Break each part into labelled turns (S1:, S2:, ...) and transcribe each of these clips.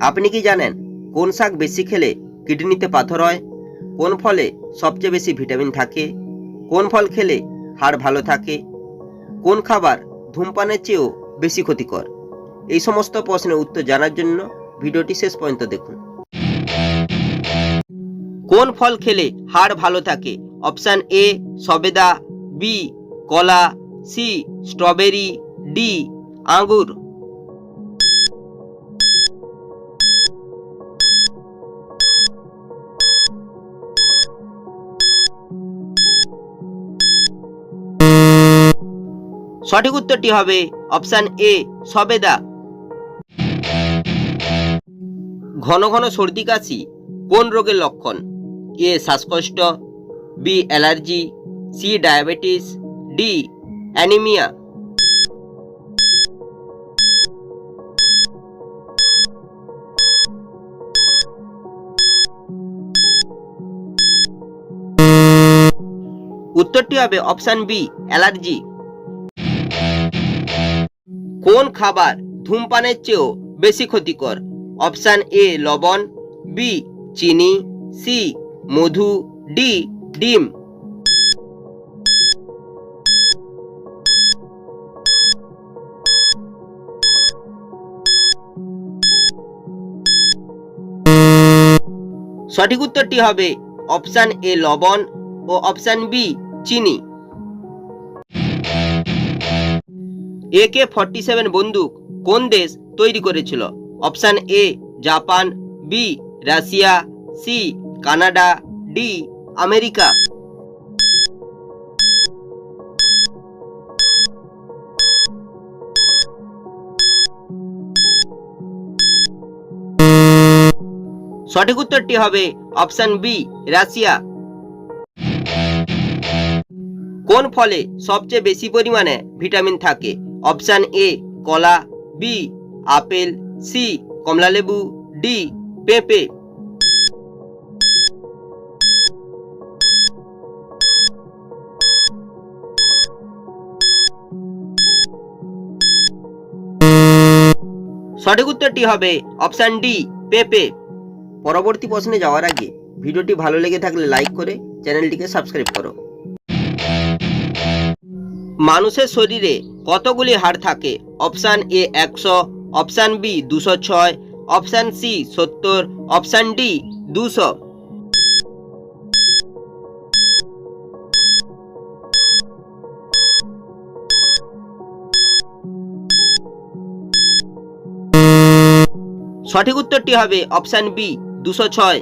S1: আপনি কি জানেন কোন শাক বেশি খেলে কিডনিতে পাথর হয়? কোন ফলে সবচেয়ে বেশি ভিটামিন থাকে? কোন ফল খেলে হাড় ভালো থাকে? কোন খাবার ধূমপানের চেয়েও বেশি ক্ষতিকর? এই সমস্ত প্রশ্নের উত্তর জানার জন্য ভিডিওটি শেষ পর্যন্ত দেখুন। কোন ফল খেলে হাড় ভালো থাকে? অপশান এ, সবেদা, বি, কলা, সি, স্ট্রবেরি, ডি, আঙ্গুর। সঠিক উত্তরটি হবে অপশান এ, সবেদা। ঘন ঘন সর্দি কাশি কোন রোগের লক্ষণ? এ, শ্বাসকষ্ট, B, allergy, C, diabetes, D, anaemia. উত্তরটি হবে অপশান বি, অ্যালার্জি। কোন খাবার ধূমপানের চেয়েও বেশি ক্ষতিকর? অপশান এ, লবণ, বি, চিনি, সি, মধু, ডি, ডিম। সঠিক উত্তরটি হবে অপশান এ, লবণ ও অপশান বি, চিনি। একে ফর্টি সেভেন বন্দুক কোন দেশ তৈরি করেছিল? Option A Japan B Russia C Canada D America সঠিক উত্তরটি হবে অপশান বি, রাশিয়া। কোন ফলে সবচেয়ে বেশি পরিমাণে ভিটামিন থাকে? অপশান এ কলা বি আপেল সি কমলালেবু ডি পেঁপে। সঠিক উত্তরটি হবে অপশান ডি পেঁপে। পরবর্তী প্রশ্নে যাওয়ার আগে ভিডিওটি ভালো লেগে থাকলে লাইক করে চ্যানেলটিকে সাবস্ক্রাইব করো। মানুষের শরীরে কতগুলি হাড় থাকে? অপশান এ একশো অপশান বি দুশো ছয় অপশান সি সত্তর অপশান ডি দুশো। সঠিক উত্তরটি হবে অপশান বি দুশো ছয়।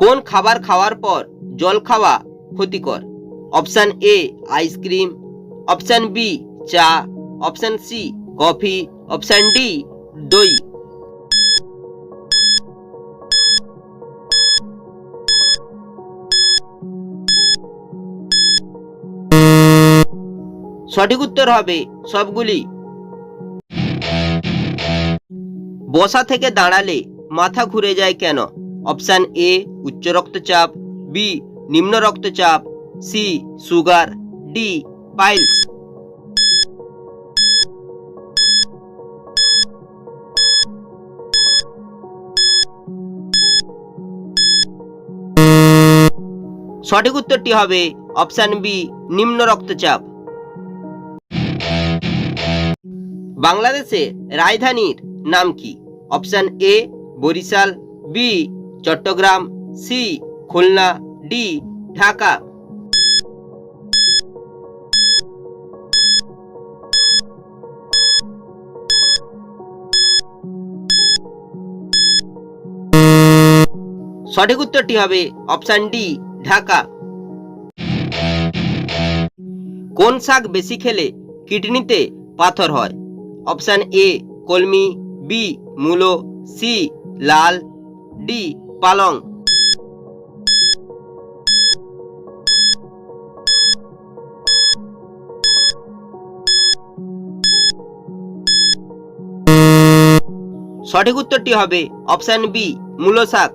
S1: কোন খাবার খাওয়ার পর জল খাওয়া ক্ষতিকর? Option A ice cream option B চা option C coffee option D দই সঠিক উত্তর হবে সবগুলি। বসা থেকে দাঁড়ালে মাথা ঘুরে যায় কেন? অপশান এ উচ্চ রক্তচাপ. বি নিম্ন রক্তচাপ. সি সুগার ডি পাইলস সঠিক উত্তরটি হবে অপশান বি, নিম্ন রক্তচাপ। বাংলাদেশে রাজধানীর নাম কি? Option A, Barishal, B, Chattogram, C, Khulna, D, Dhaka. সঠিক উত্তরটি হবে অপশান ডি, ঢাকা। কোন শাক বেশি খেলে কিডনিতে পাথর হয়? অপশান এ, কলমি, বি, মূলো, সি, লাল, ডি, পালং। সঠিক উত্তরটি হবে অপশান বি, মূলো শাক।